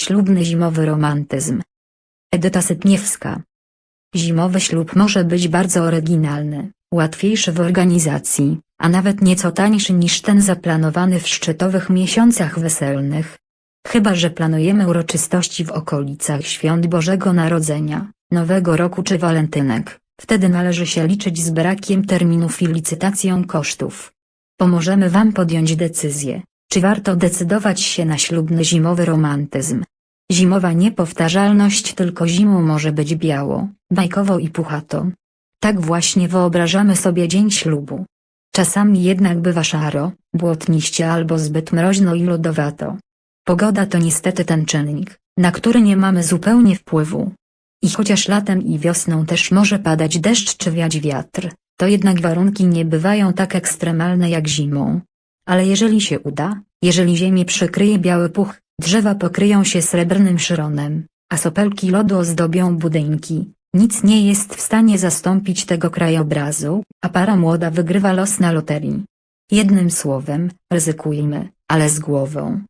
Ślubny zimowy romantyzm. Edyta Sypniewska. Zimowy ślub może być bardzo oryginalny, łatwiejszy w organizacji, a nawet nieco tańszy niż ten zaplanowany w szczytowych miesiącach weselnych. Chyba że planujemy uroczystości w okolicach świąt Bożego Narodzenia, Nowego Roku czy Walentynek, wtedy należy się liczyć z brakiem terminów i licytacją kosztów. Pomożemy Wam podjąć decyzję, czy warto decydować się na ślubny zimowy romantyzm. Zimowa niepowtarzalność tylko zimą może być biało, bajkowo i puchato. Tak właśnie wyobrażamy sobie dzień ślubu. Czasami jednak bywa szaro, błotniście albo zbyt mroźno i lodowato. Pogoda to niestety ten czynnik, na który nie mamy zupełnie wpływu. I chociaż latem i wiosną też może padać deszcz czy wiać wiatr, to jednak warunki nie bywają tak ekstremalne jak zimą. Ale jeżeli się uda, jeżeli ziemię przykryje biały puch, drzewa pokryją się srebrnym szronem, a sopelki lodu ozdobią budynki, nic nie jest w stanie zastąpić tego krajobrazu, a para młoda wygrywa los na loterii. Jednym słowem, ryzykujmy, ale z głową.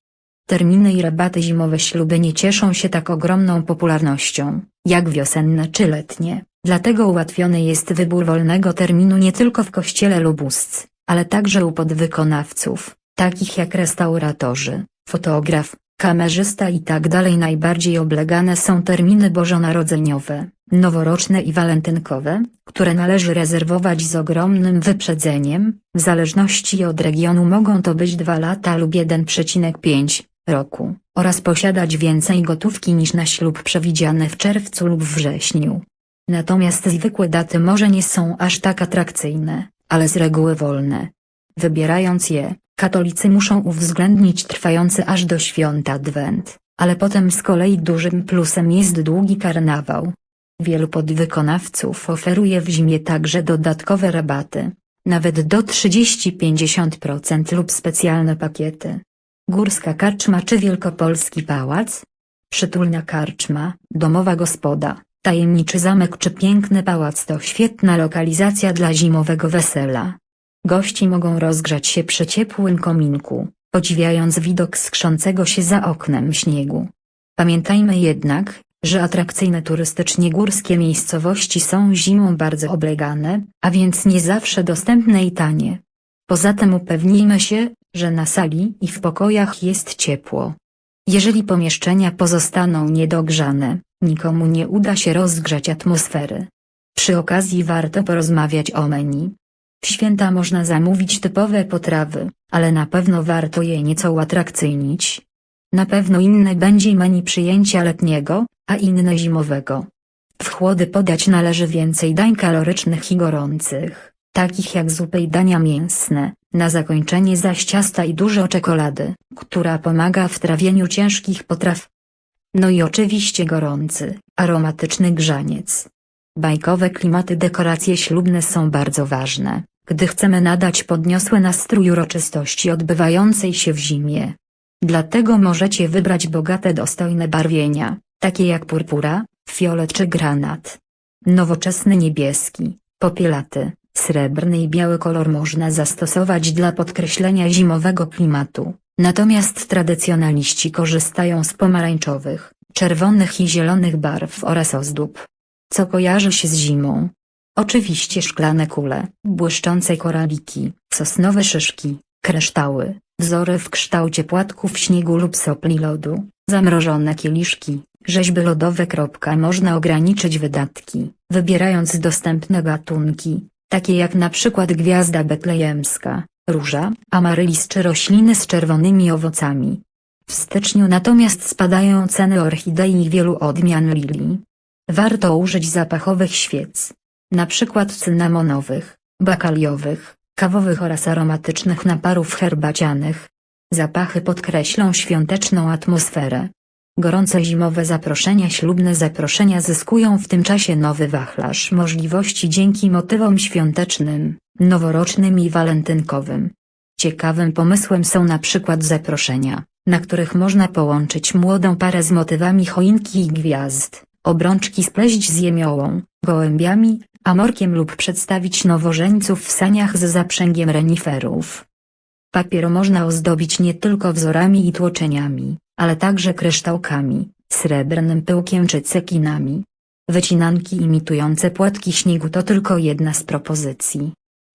Terminy i rabaty zimowe śluby nie cieszą się tak ogromną popularnością, jak wiosenne czy letnie, dlatego ułatwiony jest wybór wolnego terminu nie tylko w kościele lub ustc, ale także u podwykonawców, takich jak restauratorzy, fotograf, kamerzysta i tak. Najbardziej oblegane są terminy bożonarodzeniowe, noworoczne i walentynkowe, które należy rezerwować z ogromnym wyprzedzeniem, w zależności od regionu mogą to być 2 lata lub 1,5 roku, oraz posiadać więcej gotówki niż na ślub przewidziany w czerwcu lub wrześniu. Natomiast zwykłe daty może nie są aż tak atrakcyjne, ale z reguły wolne. Wybierając je, katolicy muszą uwzględnić trwający aż do świąt Adwent, ale potem z kolei dużym plusem jest długi karnawał. Wielu podwykonawców oferuje w zimie także dodatkowe rabaty, nawet do 30-50% lub specjalne pakiety. Górska Karczma czy Wielkopolski Pałac? Przytulna karczma, domowa gospoda, tajemniczy zamek czy piękny pałac to świetna lokalizacja dla zimowego wesela. Gości mogą rozgrzać się przy ciepłym kominku, podziwiając widok skrzącego się za oknem śniegu. Pamiętajmy jednak, że atrakcyjne turystycznie górskie miejscowości są zimą bardzo oblegane, a więc nie zawsze dostępne i tanie. Poza tym upewnijmy się, że na sali i w pokojach jest ciepło. Jeżeli pomieszczenia pozostaną niedogrzane, nikomu nie uda się rozgrzać atmosfery. Przy okazji warto porozmawiać o menu. W święta można zamówić typowe potrawy, ale na pewno warto je nieco uatrakcyjnić. Na pewno inne będzie menu przyjęcia letniego, a inne zimowego. W chłody podać należy więcej dań kalorycznych i gorących, takich jak zupy i dania mięsne, na zakończenie zaś ciasta i dużo czekolady, która pomaga w trawieniu ciężkich potraw. No i oczywiście gorący, aromatyczny grzaniec. Bajkowe klimaty dekoracje ślubne są bardzo ważne, gdy chcemy nadać podniosły nastrój uroczystości odbywającej się w zimie. Dlatego możecie wybrać bogate dostojne barwienia, takie jak purpura, fiolet czy granat. Nowoczesny niebieski, popielaty, srebrny i biały kolor można zastosować dla podkreślenia zimowego klimatu, natomiast tradycjonaliści korzystają z pomarańczowych, czerwonych i zielonych barw oraz ozdób. Co kojarzy się z zimą? Oczywiście szklane kule, błyszczące koraliki, sosnowe szyszki, kryształy, wzory w kształcie płatków śniegu lub sopli lodu, zamrożone kieliszki, rzeźby lodowe. Kropka. Można ograniczyć wydatki, wybierając dostępne gatunki, takie jak na przykład gwiazda betlejemska, róża, amarylis czy rośliny z czerwonymi owocami. W styczniu natomiast spadają ceny orchidei i wielu odmian lilii. Warto użyć zapachowych świec, na przykład cynamonowych, bakaliowych, kawowych oraz aromatycznych naparów herbacianych. Zapachy podkreślą świąteczną atmosferę. Gorące zimowe zaproszenia ślubne zaproszenia zyskują w tym czasie nowy wachlarz możliwości dzięki motywom świątecznym, noworocznym i walentynkowym. Ciekawym pomysłem są na przykład zaproszenia, na których można połączyć młodą parę z motywami choinki i gwiazd, obrączki spleść z jemiołą, gołębiami, amorkiem lub przedstawić nowożeńców w saniach z zaprzęgiem reniferów. Papier można ozdobić nie tylko wzorami i tłoczeniami, ale także kryształkami, srebrnym pyłkiem czy cekinami. Wycinanki imitujące płatki śniegu to tylko jedna z propozycji.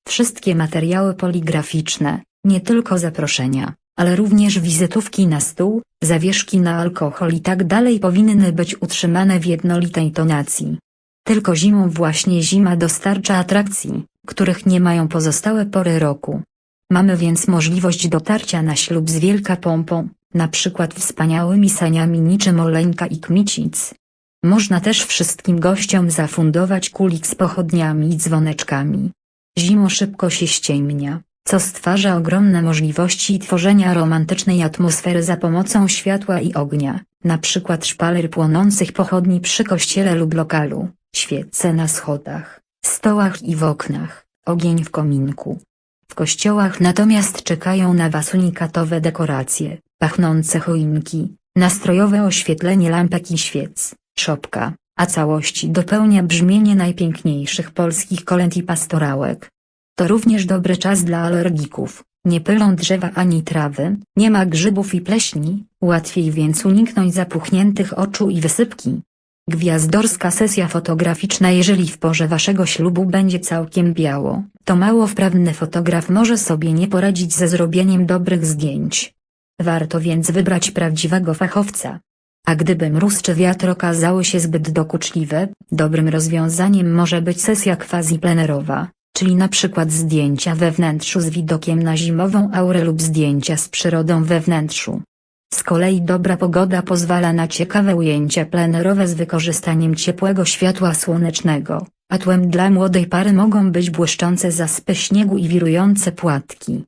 Wszystkie materiały poligraficzne, nie tylko zaproszenia, ale również wizytówki na stół, zawieszki na alkohol i tak dalej powinny być utrzymane w jednolitej tonacji. Tylko zimą właśnie zima dostarcza atrakcji, których nie mają pozostałe pory roku. Mamy więc możliwość dotarcia na ślub z wielka pompą, na przykład wspaniałymi saniami niczym Oleńka i Kmicic. Można też wszystkim gościom zafundować kulik z pochodniami i dzwoneczkami. Zimą szybko się ściemnia, co stwarza ogromne możliwości tworzenia romantycznej atmosfery za pomocą światła i ognia, na przykład szpaler płonących pochodni przy kościele lub lokalu, świece na schodach, stołach i w oknach, ogień w kominku. W kościołach natomiast czekają na was unikatowe dekoracje, pachnące choinki, nastrojowe oświetlenie lampek i świec, szopka, a całości dopełnia brzmienie najpiękniejszych polskich kolęd i pastorałek. To również dobry czas dla alergików, nie pylą drzewa ani trawy, nie ma grzybów i pleśni, łatwiej więc uniknąć zapuchniętych oczu i wysypki. Gwiazdorska sesja fotograficzna Jeżeli w porze waszego ślubu będzie całkiem biało, to mało wprawny fotograf może sobie nie poradzić ze zrobieniem dobrych zdjęć. Warto więc wybrać prawdziwego fachowca. A gdyby mróz czy wiatr okazały się zbyt dokuczliwe, dobrym rozwiązaniem może być sesja quasi-plenerowa, czyli na przykład zdjęcia we wnętrzu z widokiem na zimową aurę lub zdjęcia z przyrodą we wnętrzu. Z kolei dobra pogoda pozwala na ciekawe ujęcia plenerowe z wykorzystaniem ciepłego światła słonecznego, a tłem dla młodej pary mogą być błyszczące zaspy śniegu i wirujące płatki.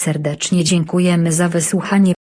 Serdecznie dziękujemy za wysłuchanie